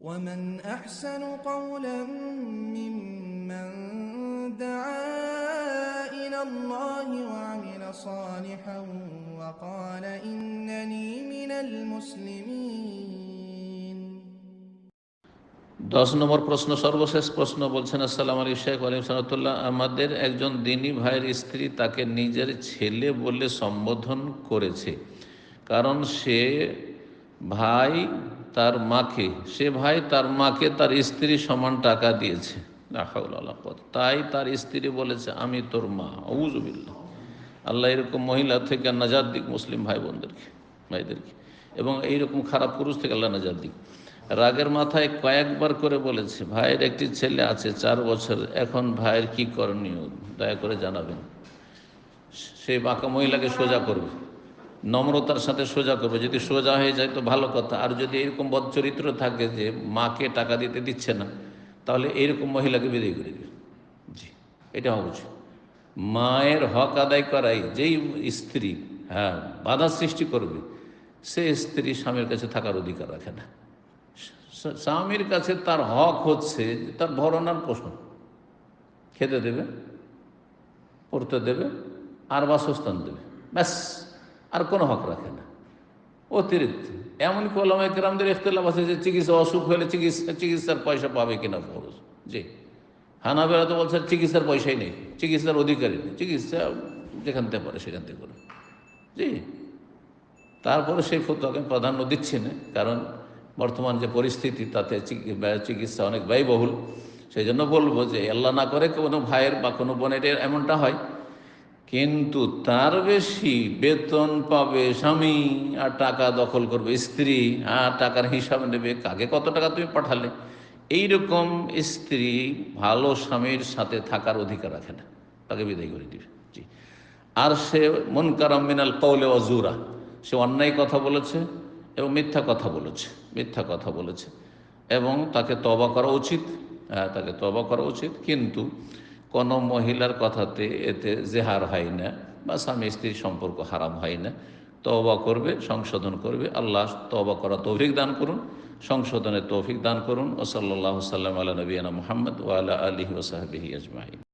ومن أحسن قولا ممن دعا إلى الله وعمل صالحا وقال إنني من المسلمين দশ নম্বর প্রশ্ন সর্বশেষ প্রশ্ন বলছেন আসসালাম আলী শেখ আলিম সানাতুল্লাহ আমাদের একজন দিনী ভাইয়ের স্ত্রী তাকে নিজের ছেলে বলে সম্বোধন করেছে কারণ সে ভাই তার মাকে, সে ভাই তার মাকে তার স্ত্রী সমান টাকা দিয়েছে। তাই তার স্ত্রী বলেছে, আমি তোর মা। আউজুবিল্লাহ আল্লাহ এরকম মহিলা থেকে নাজাদ দিক মুসলিম ভাই বোনদেরকে ভাইদেরকে। এবং এইরকম খারাপ পুরুষ থেকে আল্লাহ নাজাদ দিক। রাগের মাথায় কয়েকবার করে বলেছে, ভাইয়ের একটি ছেলে আছে, চার বছর এখন ভাইয়ের কি করণীয়? দয়া করে জানাবেন। সেই বাঁকা মহিলাকে সোজা করবে। নম্রতার সাথে সোজা করবে। যদি সোজা হয়ে যায় তো ভালো কথা। আর যদি এরকম বদচরিত্র থাকে যে মাকে টাকা দিতে দিচ্ছে না, তাহলে এইরকম মহিলাকে বিদায় করে দিবে জি, এটা হওয়া উচিত। মায়ের হক আদায় করাই, যেই স্ত্রী হ্যাঁ বাধা সৃষ্টি করবে, সে স্ত্রী স্বামীর কাছে থাকার অধিকার রাখে না। স্বামীর কাছে তার হক হচ্ছে, তার ভরণার পোষণ। খেতে দেবে, পড়তে দেবে, আর বাসস্থান দেবে। ব্যাস। আর কোনো হক রাখে না। অতিরিক্ত। এমন কলমে কেরামদের ইখতলাফ আছে যে চিকিৎসা অসুখ হলে চিকিৎসা চিকিৎসার পয়সা পাবে কিনা খরচ জি। হানাবেলা তো বলছে চিকিৎসার পয়সাই নেই। চিকিৎসার অধিকারী নেই। চিকিৎসা যেখান থেকে পারে সেখান থেকে করে জি। তারপরে সেই ফতোয়াকে প্রাধান্য দিচ্ছি না। কারণ বর্তমান যে পরিস্থিতি, তাতে চিকিৎসা অনেক ব্যয়বহুল। সেই জন্য বলব যে আল্লাহ না করে কোনো ভাইয়ের বা কোনো বোনের এমনটা হয়। কিন্তু তার বেশি বেতন পাবে স্বামী আর টাকা দখল করবে স্ত্রী, আর টাকার হিসাব নেবে কাকে? কত টাকা তুমি পাঠালে? এইরকম স্ত্রী ভালো স্বামীর সাথে থাকার অধিকার রাখে না। তাকে বিদায় করে দিবে। জি। আর সে মন মিনাল কৌলে অজুরা সে অন্যায় কথা বলেছে এবং মিথ্যা কথা বলেছে, মিথ্যা কথা বলেছে এবং তাকে তবা করা উচিত হ্যাঁ তাকে তবা করা উচিত। কিন্তু কোনো মহিলার কথাতে এতে জেহার হয় না বা স্বামী স্ত্রীর সম্পর্ক হারাম হয় না। তবা করবে, সংশোধন করবে। আল্লাহ তবা করা তৌফিক দান করুন সংশোধনে তৌফিক দান করুন। ও সাল্লাহ সাল্লাম আল্লাহ নবীনা মোহাম্মদ ওয়ালা আলহি ওসাহাবিহি আজমাই